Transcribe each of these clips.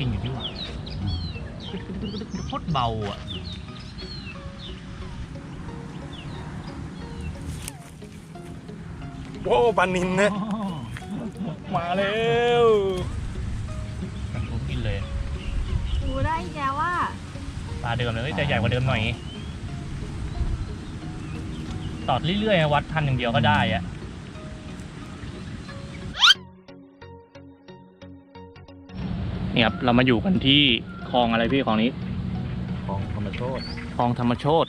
กินอยู่นี่หว่าโคตรเบาอะโว้ปลานินนะมาแล้วมันทุกกินเลยดูได้อีกแล้วว่าปลาเดิมเลยเฮ้ยแต่ใหญ่กว่าเดิมหน่อย ตอดเรื่อยๆ วัดทันอย่างเดียวก็ได้อะ นี่ครับเรามาอยู่กันที่คลองอะไรพี่คลองนี้ของธรรมชาติคลองธรรมโชต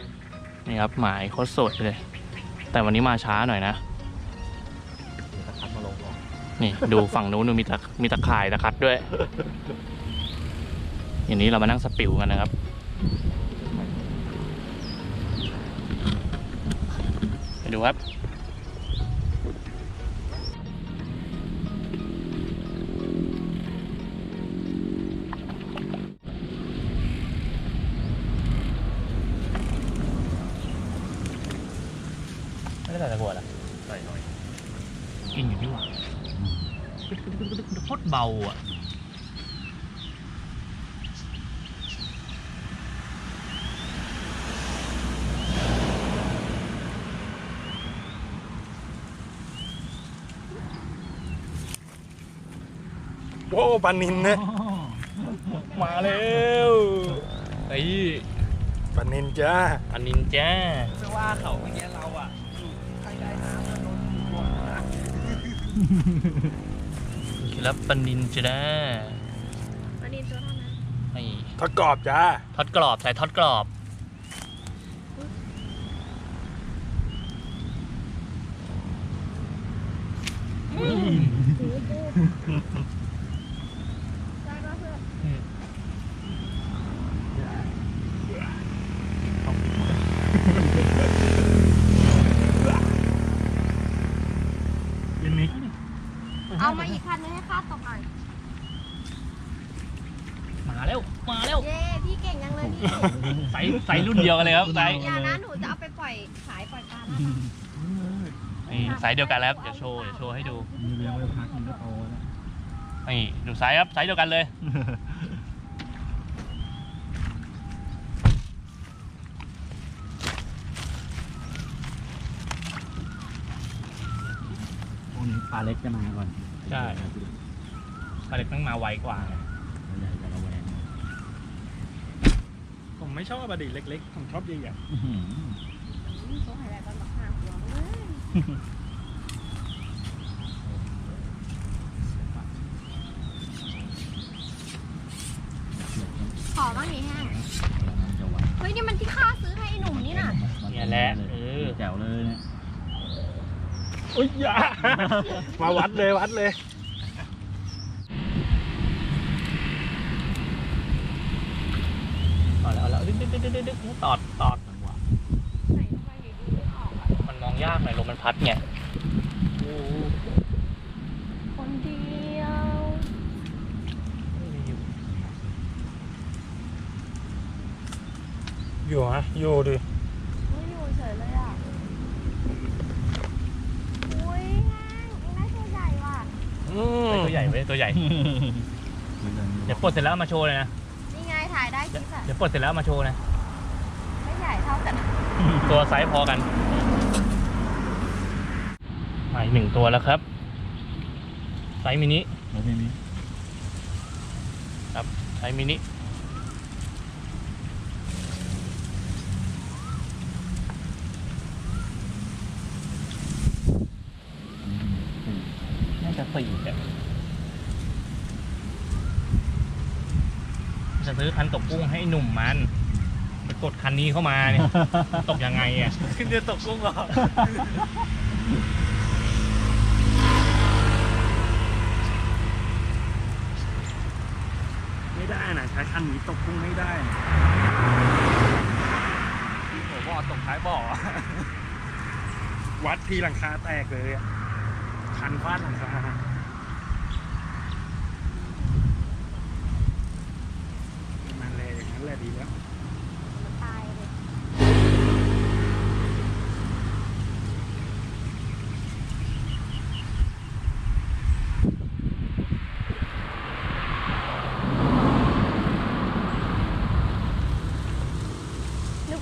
นี่ครับหมายโคตรสดเลย แต่วันนี้มาช้าหน่อยนะมีตะคัดมาลงหรอนี่ดูฝั่งนู้นดูมีตะมีตะข่ายตะคัดด้วย อย่างนี้เรามานั่งสปิวกันนะครับไปดูครับ เบาอะโว้ปลานินนะมาแล้วไอ้ปลานินจ้าอันนินจ้าไม่ว่าเขาเมื่อกี้เราอะใครได้น้ำแล้วโดนรวม นะแล้วปันนินจ้าวันนี้ตัวเท่านั้นไอ้ทอดกรอบจ้าทอดกรอบใส่ทอดกรอบ ได้ก็เพื่อนเอามาอีกคันนึงให้ข้าตกหน่อย มาแล้ว มาแล้ว เย้พี่เก่งยังเลยพี่ ใส่ใส่รุ่นเดียวกันเลยครับใส่อย่านะหนูจะเอาไปปล่อยขายปล่อยปลานะคะนี่ไซส์เดียวกันแล้วครับเดี๋ยวโชว์เดี๋ยวโชว์ให้ดูมีเลี้ยงไว้พักมันก็โตแล้วนี่ดูไซส์ครับไซส์เดียวกันเลยพวกนี้ปลาเล็กจะมาก่อนใช่ปลาเล็กต้องมาไวกว่าไงตัวใหญ่จะระแวง ผมไม่ชอบปลาดิเล็กๆ ผมชอบใหญ่อื้อหือเขาหายไปตอนบักหาหัวเลยขอบ้างนี่แห้งจะหวานเฮ้ยนี่มันที่ข้าซื้อให้ไอ้หนุ่มนี่น่ะเนี่ยแหละเออ แจ๋วเลยเนี่ยๆอุ้ยอย่า มาวัดเลยวัดเลย เอา ดึ๊กดึ๊กดึ๊กดึ๊ดตอดตอดจังหวะใส่ลงไปอยู่ดีไม่ออกอะมันมองยากหน่อยลมมันพัดไงคนเดียวอยู่ฮะอยู่ดิไม่อยู่เฉยเลยอะอุ้ยแห้งเองได้ตัวใหญ่ว่ะอืมตัวใหญ่เว้ยตัวใหญ่ เดี๋ยวปลดเสร็จแล้วเอามาโชว์เลยนะ เดี๋ยวปลดเสร็จแล้วเอามาโชว์นะ ไม่ใหญ่เท่ากัน ตัวไซส์พอกันมาอีกหนึ่งตัวแล้วครับ ไซส์มินิแล้วทีนี้ไซส์มินิน่าจะสี่อะ จะซื้อคันตกกุ้งให้หนุ่มมันไปกดคันนี้เข้ามาเนี่ย ตกยังไงอะขึ้นเรือตกกุ้งเหรอไม่ได้นะใช้คันนี้ตกกุ้งไม่ได้นะพี่หัวบ่อตกท้ายบ่อ วัดทีหลังคาแตกเลยอะคันฟาดหลังคา ดีแล้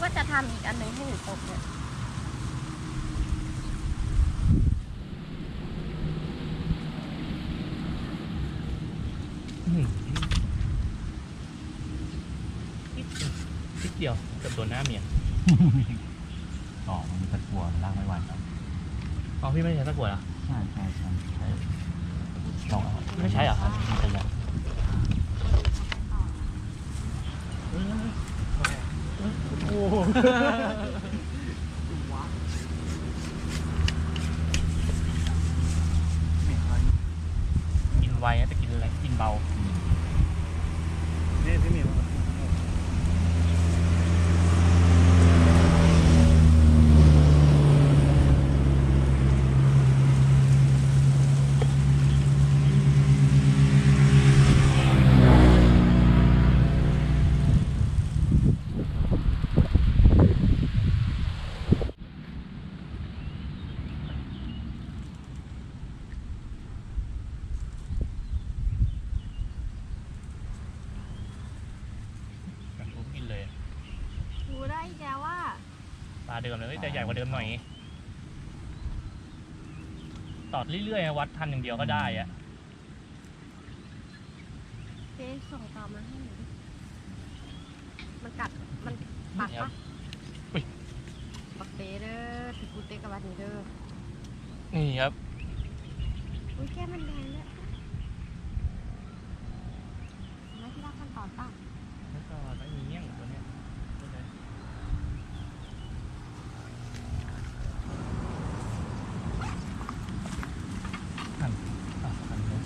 ว่าจะทำอีกอันหนึ่งให้หนูตกเนี่ย เดียวเกับโดนหน้าเมียต่อมันมีตะกัวมันลากไม่ไหวครับอ๋อพี่ไม่ใช่ตะกรวดเหรอใช่ใช่ใช่ใช่ลองเอาไม่ใช่เหรอครับมันจะยังโอ้โห กินไวนะแต่กินอะไรกินเบา นี่พี่หมิว แบบทุกกินเลย ดูได้อีกแล้วว่า ปลา เดิมเลยเฮ้ยแต่ใหญ่กว่าเดิมหน่อย ตอดเรื่อยๆอะวัดทันอย่างเดียวก็ได้อะเจ๊ส่งต่อมาให้หนูดิมันกัด มันปัดปะปักเต้เด้อถือกูเต้กับวันนี้เด้อนี่ครับ อุ้ยแก้มมันแดงด้วยไม่ที่รักมันต่อตั้ง แล้วก็ไม่มีเงี้ยงตัวเนี้ย อะอันนี้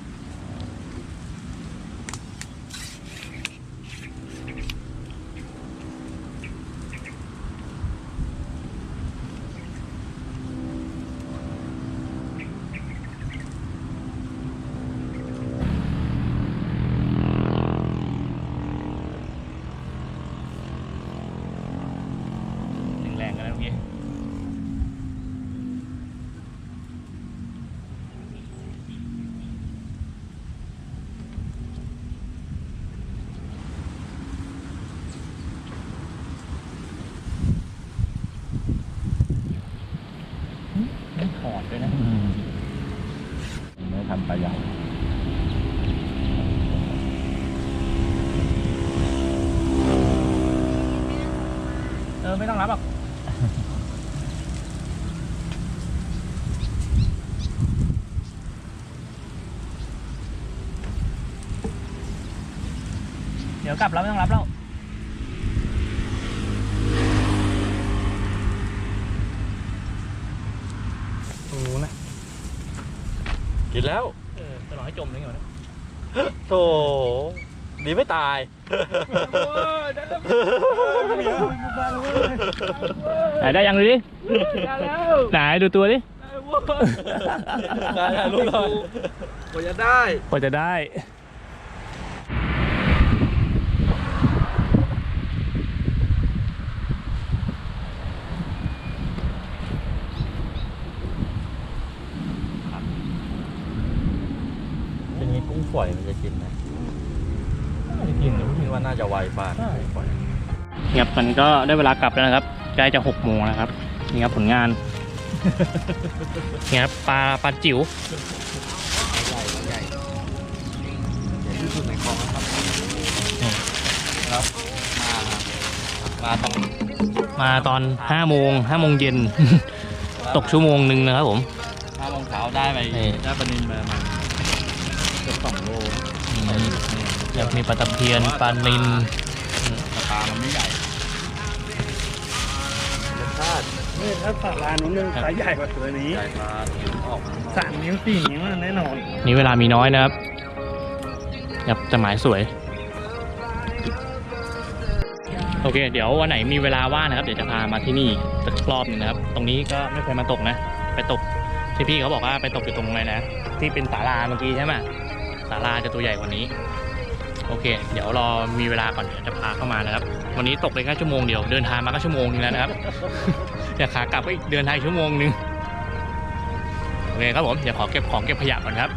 หนึ่งแรงกันแล้วเมื่อกี้ ไม่ถอดด้วยนะไม่ทำปลาใหญ่ เออ ไม่ต้องรับหรอกเดี๋ยวกลับแล้วไม่ต้องรับแล้วตรงนู้นนะกินแล้วเออจะรอให้จมเลยเหรอเนี่ยโธ่ดีไม่ตาย ไหนได้ยังดูดิไหนดูตัวดิได้ได้ลูกหน่อยกว่าจะได้กว่าจะได้เป็นงี้กุ้งฝอยมันจะกินไหม กินเดี๋ยวคิดว่าน่าจะไวปานใช่กุ้งฝอยครับมันก็ได้เวลากลับแล้วนะครับ ใกล้จะหกโมงแล้วครับ นี่ครับผลงาน นี่ครับปลาปลาจิ๋ว ใหญ่ใหญ่ใหญ่ที่สุดในคลองนะครับครับมา มาตรงมาตอนห้าโมงห้าโมงเย็น ตกชั่วโมงหนึ่งนะครับผม ห้าโมงเช้าได้ไปนี่ ได้ปลานินมาประมาณเกือบสองโล แบบมีปลาตะเพียนปลานินแต่ปลามันไม่ใหญ่รสชาตินี่ถ้าสารานู้นนึงสายใหญ่กว่าตัวนี้ใหญ่ปลาถึงออกสามนิ้วสี่นิ้วน่ะแน่นอน นี่เวลามีน้อยนะครับครับแต่หมายสวย โอเค เดี๋ยววันไหนมีเวลาว่างนะครับ เดี๋ยวจะพามาที่นี่สักรอบหนึงนะครับ ตรงนี้ก็ไม่เคยมาตกนะ ไปตกที่พี่เขาบอกว่าไปตกอยู่ตรงไหนนะ ที่เป็นศาลาเมื่อกี้ใช่ไหมศาลาจะตัวใหญ่กว่านี้ โอเค เดี๋ยวรอมีเวลาก่อนเดี๋ยวจะพาเข้ามานะครับ วันนี้ตกไปแค่ชั่วโมงเดียวเดินทางมาก็ชั่วโมงนึงแล้วนะครับอยากขากลับก็อีกเดินทางชั่วโมงนึงโอเคครับผมเดี๋ยวขอเก็บของเก็บขยะก่อนครับ